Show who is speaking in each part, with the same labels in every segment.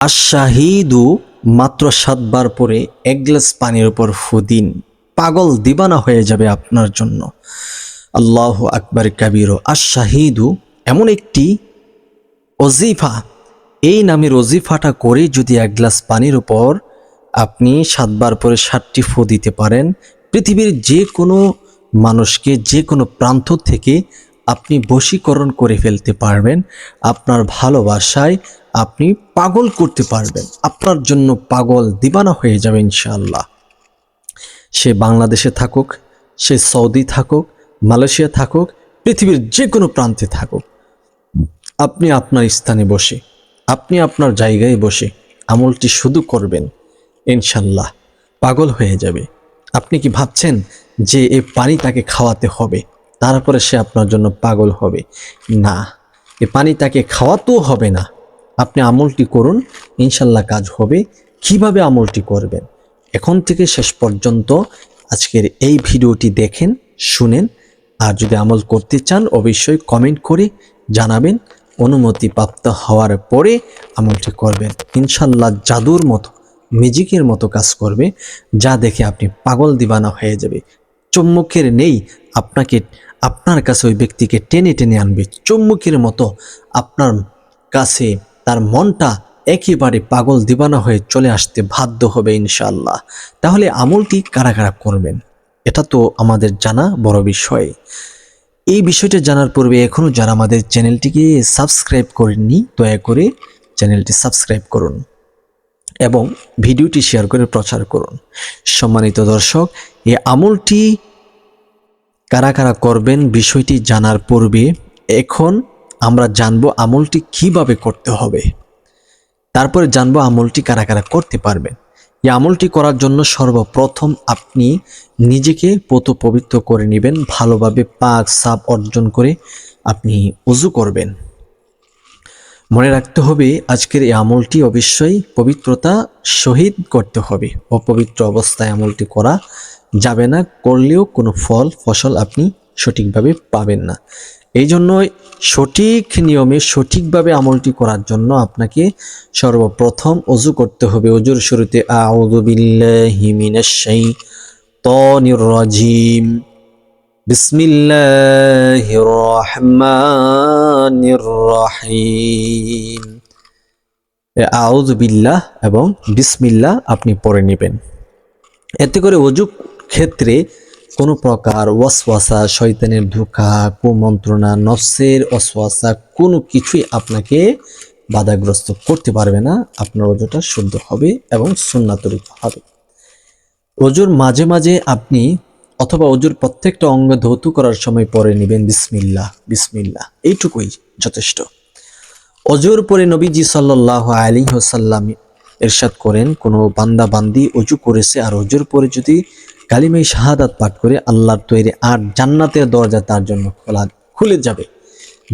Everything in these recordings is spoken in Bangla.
Speaker 1: আশাহিদু মাত্র সাতবার পরে এক গ্লাস পানির উপর ফুদিন পাগল দিবানা হয়ে যাবে আপনার জন্য। আল্লাহ আকবর কাবির আশাহিদু এমন একটি অজিফা এই নামের অজিফাটা করে যদি এক গ্লাস পানির উপর আপনি সাতবার পরে ষাটটি ফু দিতে পারেন, পৃথিবীর যে কোনো মানুষকে যে কোনো প্রান্ত থেকে আপনি বশীকরণ করে ফেলতে পারবেন। আপনার ভালোবাসায় আপনি পাগল করতে পারবেন। আপনার জন্য পাগল দিবানা হয়ে যাবে ইনশাআল্লাহ। সে বাংলাদেশে থাকুক, সে সৌদি থাকুক, মালয়েশিয়া থাকুক, পৃথিবীর যে কোনো প্রান্তে থাকুক। আপনি আপনার স্থানে বসে, আপনি আপনার জায়গায় বসে আমলটি শুধু করবেন ইনশাল্লাহ পাগল হয়ে যাবে। আপনি কি ভাবছেন যে এ পানি তাকে খাওয়াতে হবে, তারপরে সে আপনার জন্য পাগল হবে? না, এ পানি তাকে খাওয়াতেও হবে না। আপনি আমলটি করুন, ইনশাল্লাহ কাজ হবে। কীভাবে আমলটি করবেন? এখন থেকে শেষ পর্যন্ত আজকের এই ভিডিওটি দেখেন, শুনেন। আর যদি আমল করতে চান, অবশ্যই কমেন্ট করে জানাবেন। অনুমতি প্রাপ্ত হওয়ার পরে আমলটি করবেন। ইনশাল্লাহ জাদুর মতো, ম্যাজিকের মতো কাজ করবে, যা দেখে আপনি পাগল দিবানা হয়ে যাবে। চুম্বকের নেই, আপনাকে, আপনার কাছে ওই ব্যক্তিকে টেনে টেনে আনবে। চুম্বকের মতো আপনার কাছে তার মনটা একেবারে পাগল দিবানা হয়ে চলে আসতে বাধ্য হবে ইনশাল্লাহ তাহলে আমলটি কারা কারা করবেন? এটা তো আমাদের জানা বড় বিষয়। এই বিষয়টা জানার পূর্বে এখনও যারা আমাদের চ্যানেলটিকে সাবস্ক্রাইব করেননি, দয়া করে চ্যানেলটি সাবস্ক্রাইব করুন এবং ভিডিওটি শেয়ার করে প্রচার করুন। সম্মানিত দর্শক, এই আমলটি কারা কারা করবেন বিষয়টি জানার পূর্বে এখন আমরা জানব আমলটি কীভাবে করতে হবে। তারপরে জানব আমলটি কারা কারা করতে পারবেন। এই আমলটি করার জন্য সর্বপ্রথম আপনি নিজেকে পত পবিত্র করে নেবেন, ভালোভাবে পাক সাপ অর্জন করে আপনি উজু করবেন। মনে রাখতে হবে, আজকের এই আমলটি অবশ্যই পবিত্রতা শহীদ করতে হবে। অপবিত্র অবস্থায় আমলটি করা যাবে না, করলেও কোনো ফল, ফসল আপনি সঠিকভাবে পাবেন না। এই জন্য সঠিক নিয়মে সঠিকভাবে আমলটি করার জন্য আপনাকে সর্বপ্রথম অজু করতে হবে। অজুর শুরুতে আউযু বিল্লাহি মিনাশ শাইতানির রাজিম। বিসমিল্লাহির রহমানির রহিম। আউযু বিল্লাহ এবং বিসমিল্লাহ আপনি পড়ে নেবেন। এতে করে অজু ক্ষেত্রে কোনো প্রকার ওয়াসওয়াসা, শয়তানের ধোকা, কুমন্ত্রণা, নফসের অসওয়াসা কোনো কিছুই আপনাকে বাধাগ্রস্ত করতে পারবে না। আপনার অজুটা শুদ্ধ হবে এবং সুন্নাতরিত হবে। অজুর মাঝে মাঝে আপনি অথবা অজুর প্রত্যেকটা অঙ্গ ধৌত করার সময় পরে নেবেন বিসমিল্লাহ বিসমিল্লাহ। এইটুকুই যথেষ্ট। অজুর পরে নবীজি সাল্লাহ আলী হোসাল্লাম এরশাদ করেন, কোনো বান্দা বান্দি অজু করেছে আর অজুর পরে যদি কালিমাই শাহাদাত পাঠ করে আল্লাহর তৈরি আর জান্নাতের দরজা তার জন্য খোলা, খুলে যাবে।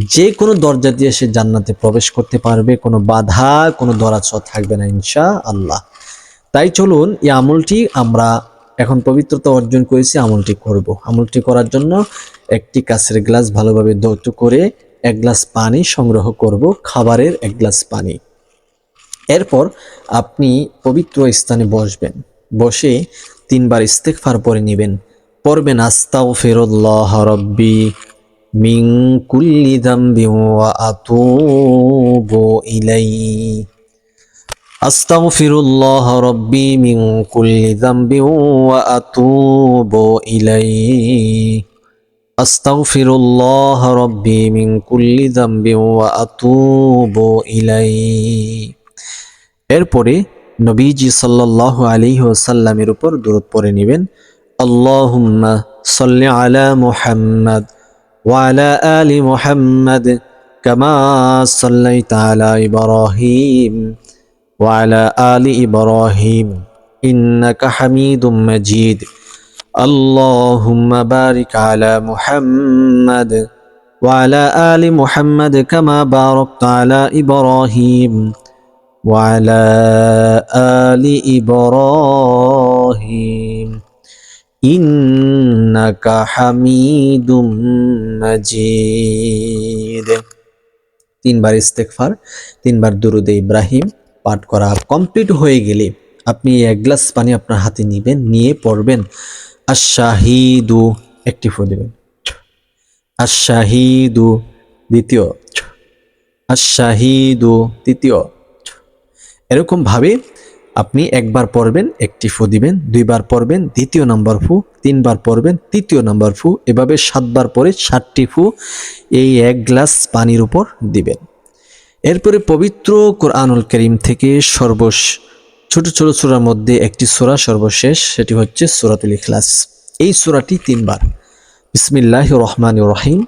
Speaker 1: যে কোনো দরজা দিয়ে সে জান্নাতে প্রবেশ করতে পারবে, কোনো বাধা, কোনো দরাজ থাকবে না ইনশা আল্লাহ তাই চলুন এই আমলটি আমরা এখন পবিত্রতা অর্জন করেছি, আমলটি করব। আমলটি করার জন্য একটি কাছের গ্লাস ভালোভাবে দৌত করে এক গ্লাস পানি সংগ্রহ করব, খাবারের এক গ্লাস পানি। এরপর আপনি পবিত্র স্থানে বসবেন। বসে তিনবার ইস্তেকফার পরে নেবেন। পড়বেন আস্তাও ফেরুল্লাহ রব্বি মিং কুল্লি আতুবু ইলাই আস্তাগফিরুল্লাহ রব্বি মিন কুল্লি যামবি ওয়া আতুবু ইলাইহি। আস্তাগফিরুল্লাহ রব্বি মিন কুল্লি আতুবু ইলাইহি। এরপরে নবীজি সাল্লাল্লাহু আলাইহি ওয়াসাল্লামের উপর দরুদ পড়ে নেবেন আল্লাহুম্মা সাল্লি আলা মুহাম্মাদ ওয়া আলা আলি মুহাম্মাদ কামা সাল্লাইতা আলা ইব্রাহিম وعلى آل إبراهيم إنك حميد مجيد اللهم بارك على محمد وعلى آل محمد كما باركت على إبراهيم وعلى آل إبراهيم إنك حميد مجيد তিনবার ইস্তেকফার তিনবার দুরুদে ইব্রাহিম পাঠ করা কমপ্লিট হয়ে গেলে আপনি এক গ্লাস পানি আপনার হাতে নেবেন নিয়ে পড়বেন আশাহিদু একটি ফু দেবেন আশাহিদু দ্বিতীয় আশাহিদু তৃতীয় এরকমভাবে আপনি একবার পড়বেন, একটি ফু দিবেন, দুইবার পড়বেন, দ্বিতীয় নাম্বার ফু, তিনবার পড়বেন, তৃতীয় নাম্বার ফু, এভাবে সাতবার পরে ষাটটি ফু এই এক গ্লাস পানির উপর দিবেন। এরপরে পবিত্র কোরআনুল করিম থেকে সর্বশ, ছোট ছোট সূরার মধ্যে একটি সূরা সর্বশেষ, সেটি হচ্ছে সূরাতুল ইখলাস। এই সূরাটি তিনবার। বিসমিল্লাহ রহমান রহিম।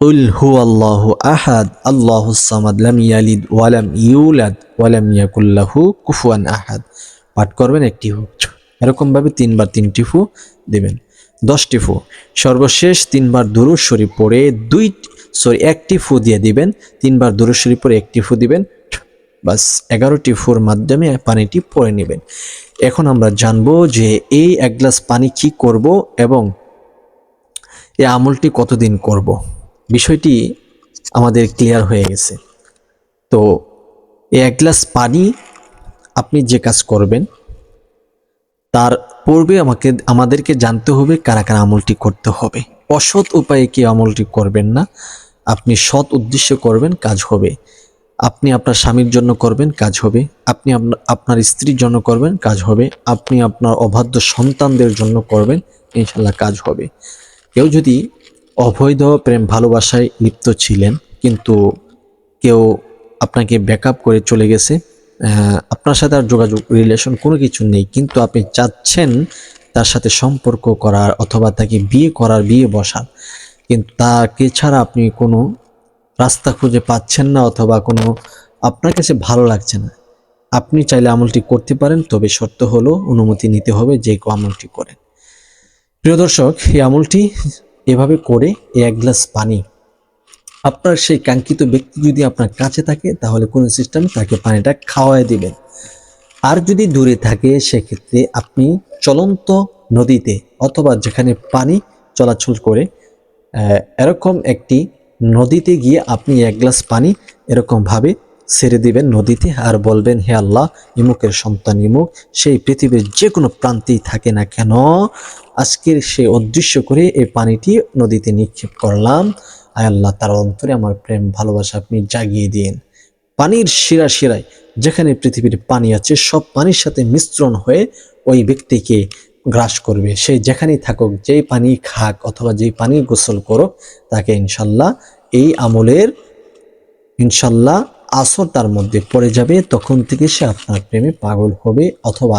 Speaker 1: উল হু আল্লাহ আহাদ আল্লাহ সামাদ লাম ইয়ালিদ ওয়ালাম ইউলাদ ওয়ালাম ইয়াকুল্লাহু কুফুয়ান আহাদ পাঠ করবেন একটি হু এরকমভাবে তিনবার তিনটি ফু দেবেন। দশটি ফু। সর্বশেষ তিনবার দুরুদ শরীফ পড়ে দুই, সরি, একটি ফু দিয়ে দিবেন। তিনবার দুরুদ শরীফ পড়ে একটি ফু দিবেন। বাস, এগারোটি ফুর মাধ্যমে পানিটি পরে নেবেন। এখন আমরা জানব যে এই এক গ্লাস পানি কি করব এবং এই আমলটি কতদিন করব। বিষয়টি আমাদের ক্লিয়ার হয়ে গেছে। তো এক গ্লাস পানি আপনি যে কাজ করবেন, তার পূর্বে আমাকে, আমাদেরকে জানতে হবে কারা কারা আমলটি করতে হবে। অসৎ উপায়ে কি আমলটি করবেন না, আপনি সৎ উদ্দেশ্যে করবেন, কাজ হবে। আপনি আপনার স্বামীর জন্য করবেন, কাজ হবে। আপনি আপনার আপনার স্ত্রীর জন্য করবেন, কাজ হবে। আপনি আপনার অবাধ্য সন্তানদের জন্য করবেন ইনশাল্লাহ কাজ হবে। কেউ যদি অবৈধ প্রেম ভালোবাসায় লিপ্ত ছিলেন, কিন্তু কেউ আপনাকে ব্যাকআপ করে চলে গেছে। আপনার সাথে আর যোগাযোগ, রিলেশন কোনো কিছু নেই, কিন্তু আপনি চাচ্ছেন তার সাথে সম্পর্ক করার অথবা তাকে বিয়ে করার, বিয়ে বসার। কিন্তু তাকে ছাড়া আপনি কোনো রাস্তা খুঁজে পাচ্ছেন না অথবা কোনো আপনার কাছে ভালো লাগছে না। আপনি চাইলে আমলটি করতে পারেন, তবে শর্ত হলো অনুমতি নিতে হবে যে কেউ আমলটি করেন প্রিয় দর্শক, এই আমলটি এভাবে করে এক গ্লাস পানি। আপনার সেই কাঙ্ক্ষিত ব্যক্তি যদি আপনার কাছে থাকে, তাহলে কোন সিস্টেমে তাকে পানিটা খাওয়ায় দিবেন। আর যদি দূরে থাকে, সেক্ষেত্রে আপনি চলন্ত নদীতে অথবা যেখানে পানি চলাচল করে এরকম একটি নদীতে গিয়ে আপনি এক গ্লাস পানি এরকমভাবে ছেড়ে দিবেন নদীতে আর বলবেন, হে আল্লাহ, ইমুকের সন্তান ইমুক, সেই পৃথিবীর যে কোনো প্রান্তেই থাকে না কেন? আজকের সে অদৃশ্য করে এই পানিটি নদীতে নিক্ষেপ করলাম। আয় আল্লাহ, তার অন্তরে আমার প্রেম, ভালোবাসা আপনি জাগিয়ে দিন। পানির শিরা শিরায় যেখানে পৃথিবীর পানি আছে, সব পানির সাথে মিশ্রণ হয়ে ওই ব্যক্তিকে গ্রাস করবে। সে যেখানেই থাকুক, যেই পানি খাক অথবা যেই পানি গোসল করুক, তাকে ইনশাল্লাহ এই আমলের, ইনশাল্লাহ আসর তার মধ্যে পড়ে যাবে, তখন থেকে সে আপনার প্রেমে পাগল হবে অথবা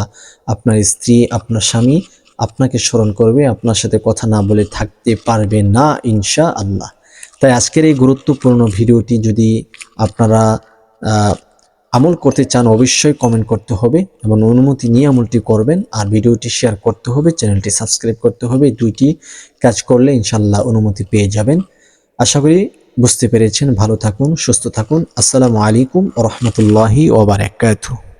Speaker 1: আপনার স্ত্রী, আপনার স্বামী আপনাকে স্মরণ করবে, আপনার সাথে কথা না বলে থাকতে পারবে না ইনশা আল্লাহ তাই আজকের এই গুরুত্বপূর্ণ ভিডিওটি যদি আপনারা আমল করতে চান, অবশ্যই কমেন্ট করতে হবে এবং অনুমতি নিয়ে আমলটি করবেন। আর ভিডিওটি শেয়ার করতে হবে, চ্যানেলটি সাবস্ক্রাইব করতে হবে, দুইটি কাজ করলে ইনশাল্লাহ অনুমতি পেয়ে যাবেন। আশা করি বুঝতে পেরেছেন ভালো থাকুন সুস্থ থাকুন। আসসালামু আলাইকুম রহমতুল্লাহি ওবারাকাতুহ